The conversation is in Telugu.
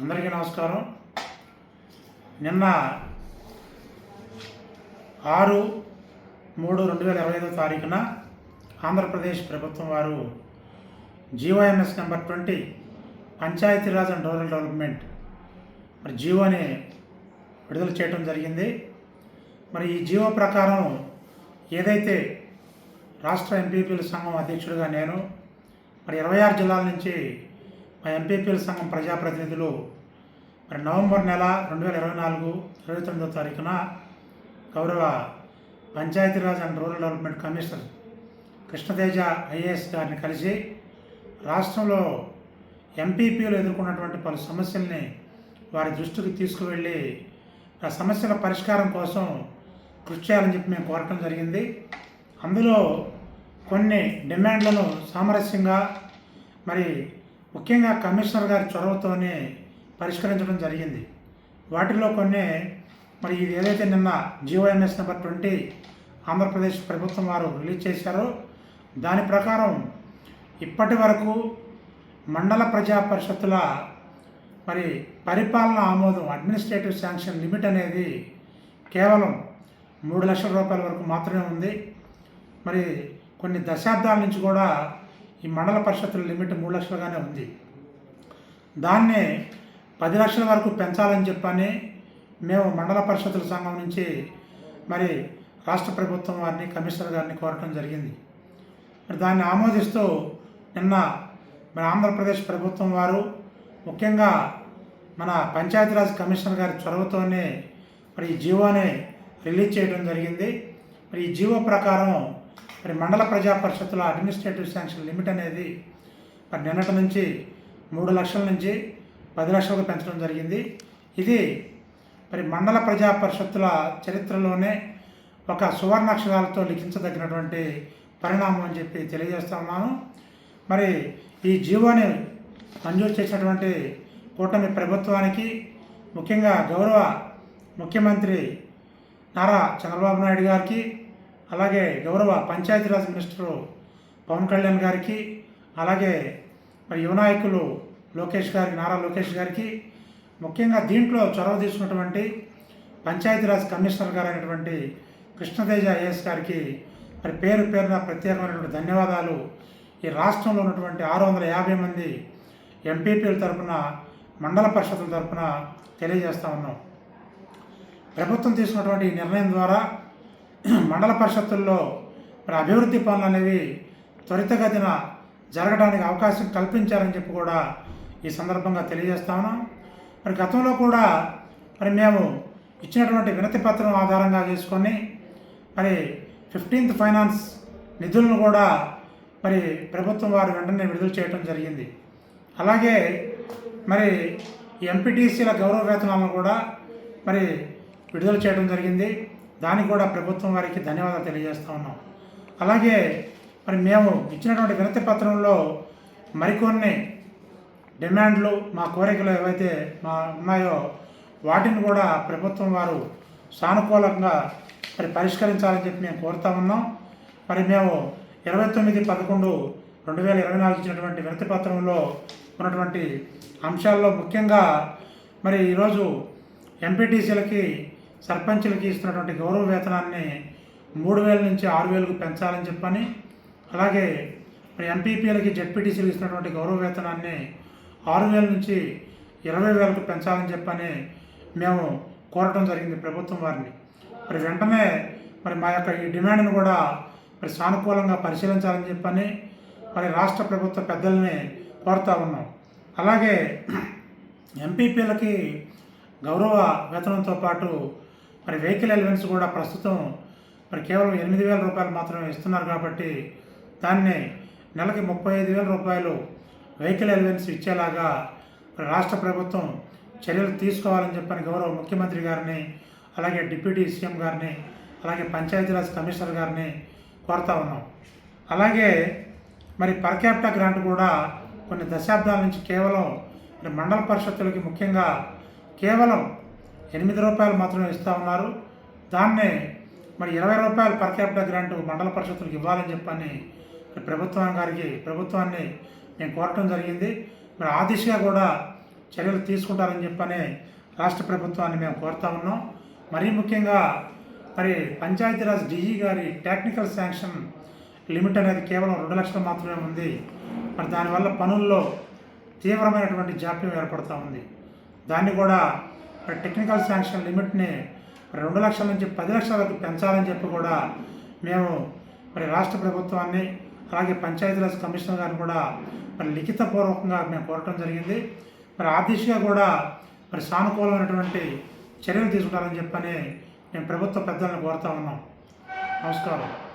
అందరికీ నమస్కారం. నిన్న ఆరు మూడు రెండు వేల ఇరవై ఐదో తారీఖున ఆంధ్రప్రదేశ్ ప్రభుత్వం వారు GO MS number twenty Panchayati Raj and rural development మరి జీవోని విడుదల చేయడం జరిగింది. మరి ఈ జీవో ప్రకారం ఏదైతే రాష్ట్ర ఎంపీపీల సంఘం అధ్యక్షుడిగా నేను మరి ఇరవై ఆరు జిల్లాల నుంచి మా ఎంపీపీల సంఘం ప్రజాప్రతినిధులు మరి నవంబర్ నెల రెండు వేల ఇరవై నాలుగు ఇరవై తొమ్మిదో తారీఖున గౌరవ Panchayati Raj and rural development commissioner Krishna Teja IAS గారిని కలిసి రాష్ట్రంలో ఎంపీపీలు ఎదుర్కొన్నటువంటి పలు సమస్యల్ని వారి దృష్టికి తీసుకువెళ్ళి ఆ సమస్యల పరిష్కారం కోసం కృషి చేయాలని చెప్పి మేము కోరటం జరిగింది. అందులో కొన్ని డిమాండ్లను సామరస్యంగా మరి ముఖ్యంగా కమిషనర్ గారి చొరవతోనే పరిష్కరించడం జరిగింది. వాటిలో కొన్ని మరి ఇది ఏదైతే నిన్న జిఓఎంఎస్ నెంబర్ ట్వంటీ ఆంధ్రప్రదేశ్ ప్రభుత్వం వారు రిలీజ్ చేశారో దాని ప్రకారం ఇప్పటి వరకు మండల ప్రజా పరిషత్తుల మరి పరిపాలన ఆమోదం అడ్మినిస్ట్రేటివ్ శాంక్షన్ లిమిట్ అనేది కేవలం మూడు లక్షల రూపాయల వరకు మాత్రమే ఉంది. మరి కొన్ని దశాబ్దాల నుంచి కూడా ఈ మండల పరిషత్తుల లిమిట్ మూడు లక్షలుగానే ఉంది. దాన్ని పది లక్షల వరకు పెంచాలని చెప్పని మేము మండల పరిషత్తుల సంఘం నుంచి మరి రాష్ట్ర ప్రభుత్వం వారిని కమిషనర్ గారిని కోరటం జరిగింది. మరి దాన్ని ఆమోదిస్తూ నిన్న మన ఆంధ్రప్రదేశ్ ప్రభుత్వం వారు ముఖ్యంగా మన పంచాయతీరాజ్ కమిషనర్ గారి చొరవతోనే మరి ఈ జీవోని రిలీజ్ చేయడం జరిగింది. మరి ఈ జీవో ప్రకారం మరి మండల ప్రజా పరిషత్తుల అడ్మినిస్ట్రేటివ్ శాంక్షన్ లిమిట్ అనేది మరి నిన్నటి నుంచి మూడు లక్షల నుంచి పది లక్షలకు పెంచడం జరిగింది. ఇది మరి మండల ప్రజా పరిషత్తుల చరిత్రలోనే ఒక సువర్ణాక్షరాలతో లిఖించదగినటువంటి పరిణామం అని చెప్పి తెలియజేస్తా ఉన్నాను. మరి ఈ జీవోని మంజూరు చేసినటువంటి కూటమి ప్రభుత్వానికి ముఖ్యంగా గౌరవ ముఖ్యమంత్రి నారా చంద్రబాబు నాయుడు గారికి అలాగే గౌరవ పంచాయతీరాజ్ మినిస్టరు పవన్ కళ్యాణ్ గారికి అలాగే మరి యువనాయకులు లోకేష్ గారికి నారా లోకేష్ గారికి ముఖ్యంగా దీంట్లో చొరవ తీసుకున్నటువంటి పంచాయతీరాజ్ కమిషనర్ గారు అయినటువంటి కృష్ణతేజ ఐఎస్ గారికి మరి పేరు పేరున ప్రత్యేకమైనటువంటి ధన్యవాదాలు. ఈ రాష్ట్రంలో ఉన్నటువంటి ఆరు వందల యాభై మంది ఎంపీపీల తరఫున మండల పరిషత్తుల తరఫున తెలియజేస్తా ఉన్నాం. ప్రభుత్వం తీసుకున్నటువంటి ఈ నిర్ణయం ద్వారా మండల పరిషత్తుల్లో మరి అభివృద్ధి పనులు అనేవి త్వరితగతిన జరగడానికి అవకాశం కల్పించారని చెప్పి కూడా ఈ సందర్భంగా తెలియజేస్తాను మరి గతంలో కూడా మరి మేము ఇచ్చినటువంటి వినతి పత్రం ఆధారంగా చేసుకొని మరి ఫిఫ్టీన్త్ ఫైనాన్స్ నిధులను కూడా మరి ప్రభుత్వం వారు వెంటనే విడుదల చేయడం జరిగింది. అలాగే మరి ఎంపీటీసీల గౌరవ వేతనాలను కూడా మరి విడుదల చేయడం జరిగింది. దానికి కూడా ప్రభుత్వం వారికి ధన్యవాదాలు తెలియజేస్తూ ఉన్నాం. అలాగే మరి మేము ఇచ్చినటువంటి వినతి పత్రంలో మరికొన్ని డిమాండ్లు మా కోరికలు ఏవైతే మా ఉన్నాయో వాటిని కూడా ప్రభుత్వం వారు సానుకూలంగా మరి పరిష్కరించాలని చెప్పి మేము కోరుతా ఉన్నాం. మరి మేము ఇరవై తొమ్మిది పదకొండు రెండు వేల ఇరవై నాలుగు ఇచ్చినటువంటి వినతి పత్రంలో ఉన్నటువంటి అంశాల్లో ముఖ్యంగా మరి ఈరోజు ఎంపీటీసీలకి సర్పంచులకి ఇస్తున్నటువంటి గౌరవ వేతనాన్ని మూడు వేల నుంచి ఆరు వేలకు పెంచాలని చెప్పని అలాగే మరి ఎంపీపీలకి జెడ్పీటీసీలకు ఇస్తున్నటువంటి గౌరవ వేతనాన్ని ఆరు వేల నుంచి ఇరవై వేలకు పెంచాలని చెప్పని మేము కోరటం జరిగింది ప్రభుత్వం వారిని. మరి వెంటనే మరి మా యొక్క ఈ డిమాండ్ను కూడా మరి సానుకూలంగా పరిశీలించాలని చెప్పని మరి రాష్ట్ర ప్రభుత్వ పెద్దల్ని కోరుతా ఉన్నాం. అలాగే ఎంపీపీలకి గౌరవ వేతనంతో పాటు మరి వెహికల్ ఎలివెన్స్ కూడా ప్రస్తుతం మరి కేవలం ఎనిమిది వేల రూపాయలు మాత్రమే ఇస్తున్నారు కాబట్టి దాన్ని నెలకి ముప్పై ఐదు వేల రూపాయలు వెహికల్ ఎలివెన్స్ ఇచ్చేలాగా మరి రాష్ట్ర ప్రభుత్వం చర్యలు తీసుకోవాలని చెప్పని గౌరవ ముఖ్యమంత్రి గారిని అలాగే డిప్యూటీ సీఎం గారిని అలాగే పంచాయతీరాజ్ కమిషనర్ గారిని కోరుతా ఉన్నాం. అలాగే మరి పర్ గ్రాంట్ కూడా కొన్ని దశాబ్దాల నుంచి కేవలం మరి మండల పరిషత్తులకి ముఖ్యంగా కేవలం ఎనిమిది రూపాయలు మాత్రమే ఇస్తూ ఉన్నారు. దాన్నే మరి ఇరవై రూపాయలు పర్ క్యాపిటల్ గ్రాంట్ మండల పరిషత్తులకు ఇవ్వాలని చెప్పని ప్రభుత్వం గారికి ప్రభుత్వాన్ని మేము కోరటం జరిగింది. మరి ఆ దిశగా కూడా చర్యలు తీసుకుంటారని చెప్పని రాష్ట్ర ప్రభుత్వాన్ని మేము కోరుతా ఉన్నాం. మరీ ముఖ్యంగా మరి పంచాయతీరాజ్ డీజీ గారి టెక్నికల్ శాంక్షన్ లిమిట్ అనేది కేవలం రెండు లక్షలు మాత్రమే ఉంది. మరి దానివల్ల పనుల్లో తీవ్రమైనటువంటి జాప్యం ఏర్పడుతూ ఉంది. దాన్ని కూడా టెక్నికల్ శాంక్షన్ లిమిట్ని మరి రెండు లక్షల నుంచి పది లక్షల వరకు పెంచాలని చెప్పి కూడా మేము మరి రాష్ట్ర ప్రభుత్వాన్ని అలాగే పంచాయతీరాజ్ కమిషనర్ గారిని కూడా మరి లిఖితపూర్వకంగా మేము కోరటం జరిగింది. మరి ఆ దిశగా కూడా మరి సానుకూలమైనటువంటి చర్యలు తీసుకుంటారని చెప్పని మేము ప్రభుత్వ పెద్దలను కోరుతా ఉన్నాం. నమస్కారం.